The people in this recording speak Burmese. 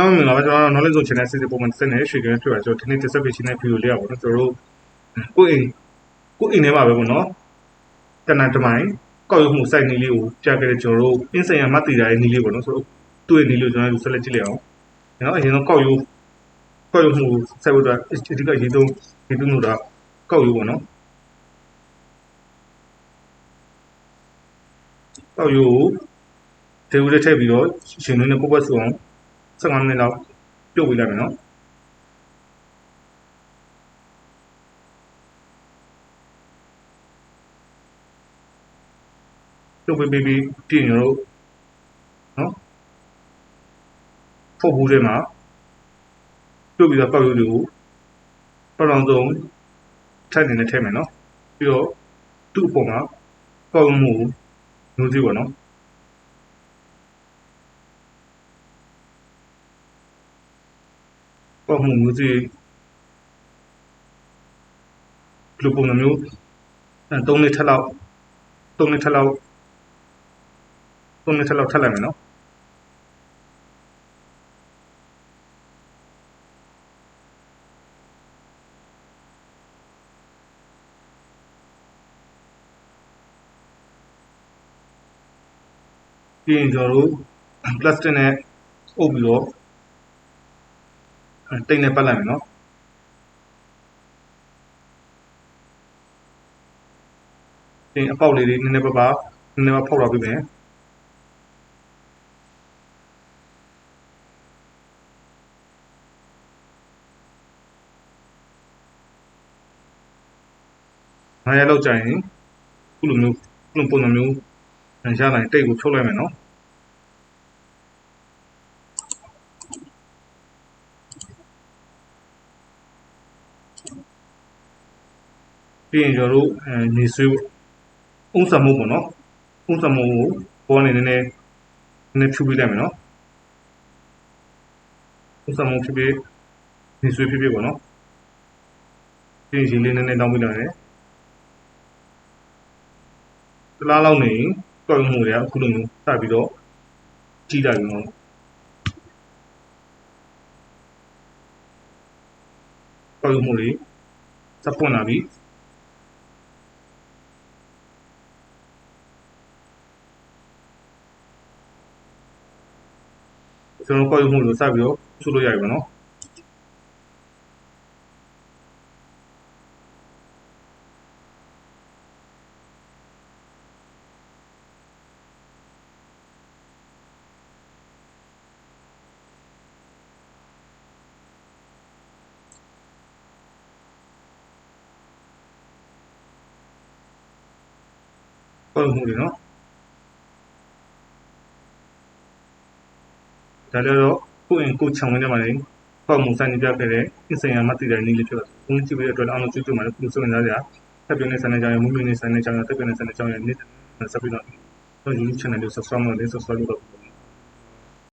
အားမင်္ဂလာပါကျွန်တော် knowledge zone channel စီစဉ်ပုံမှန်စနေရွှေကန်းဖြစ်ပါကျွန်တော်ဒီနေ့တက်ဆက်ပေးခြင်းတဲ့ video လေးอ่ะပေါ့နော်ကျွန်တော်တို့ကိုယ့်အိမ်ကိုယ့်အိမ်ထဲမှာပဲပေါ့နော်တနန်တမိုင်ကောက်ရုံမှု site နည်းလေးကိုကြားခဲ့တဲ့ကျွန်တော်တို့အင်းဆိုင်ရမတ်တီတာရဲ့နည်းလေးပေါ့နော်ဆိုတော့သူ့ရဲ့နည်းလေးကိုကျွန်တော်တို့ဆက်လက်ကြည့်လိုက်အောင်နော်အရင်တော့ကောက်ရုံကောက်ရုံမှု site ဘက်ကအဓိကရေးသုံးရေးသုံးလို့တာကောက်ရုံပေါ့နော်ကောက်ရုံကိုဒေဝလေးထည့်ပြီးတော့ရှင်သွင်းနဲ့ပုတ်ပတ်စုအောင် 15မိနစ်လောက်ပြုတ်ပေးလိုက်မယ်နော်ပြုတ်ပေးပြီးပြီးပြင်ရတော့နော်ဖုတ်ဘူးထဲမှာပြုတ်ပြီးတော့ပောက်ရုပ်တွေကိုပောက်အောင်ဆုံးထပ်နေနဲ့ထည့်မယ်နော်ပြီးတော့သူ့အပေါ်မှာပောက်မှုမျိုးစီပါနော် ပေါ့မှုမျိုးစီဘယ်လိုပုံစံမျိုးအဲ3နှစ်ထက်လောက်3နှစ်ထက်လောက်3နှစ်ထက်လောက်ထပ်လိုက်မယ်နော်ပြီးရင်ကျွန်တော်တို့ plastic နဲ့အုပ်ပြီးတော့ တိတ်နဲ့ပတ်လိုက်မယ်နော်ဒီအပေါက်လေးတွေနည်းနည်းပါးပါးနည်းနည်းပါးဖောက်လာပြီးမယ်ငါရလောက်ကြရင်ခုလိုမျိုးခုလိုပုံစံမျိုးရလာရင်တိတ်ကိုဖြုတ်လိုက်မယ်နော် ပြီးရင်ကျွန်တော်တို့အဲနေဆွေးအုံးစမှုပေါ့နော်အုံးစမှုကိုဘောနေနည်းနည်းနည်းနည်းဖြူပြလိုက်မယ်နော်အုံးစမှုဖြစ်ဖြစ်နေဆွေးဖြစ်ဖြစ်ပေါ့နော်ပြီးရင်ရင်လေးနည်းနည်းတောင်းပြလိုက်တယ်တလားလောက်နေကောက်မှုတွေကအခုလိုမျိုးစပြီးတော့ကြီးလာပြီနော်ကောက်မှုတွေစပွင့်လာပြီ ကျွန်တော်ကောက်ရုံမှုလို့စပြီးတော့ချူလို့ရပြီပေါ့နော်ကောက်ရုံမှုတွေနော် ဒါလည်းတော့ကိုယ့်အိမ်ကိုယ်ခြံဝင်းထဲမှာနေကောက်မှုစနေပြခဲ့တဲ့အစင်ရမတည်တဲ့နည်းလေးဖြစ်တော့ဘုန်းကြီးကြည့်ပြီးတဲ့အတွက်အားလုံးကျေးဇူးပါတယ်ခုလိုဆိုရင်လည်းတက်ပြနေစနေကြရမွေးမြူနေစနေကြရတက်ပြနေစနေကြရနေ့ဆက်ပြီးတော့ YouTube channel ကို subscribe လုပ်နေ subscribe လုပ်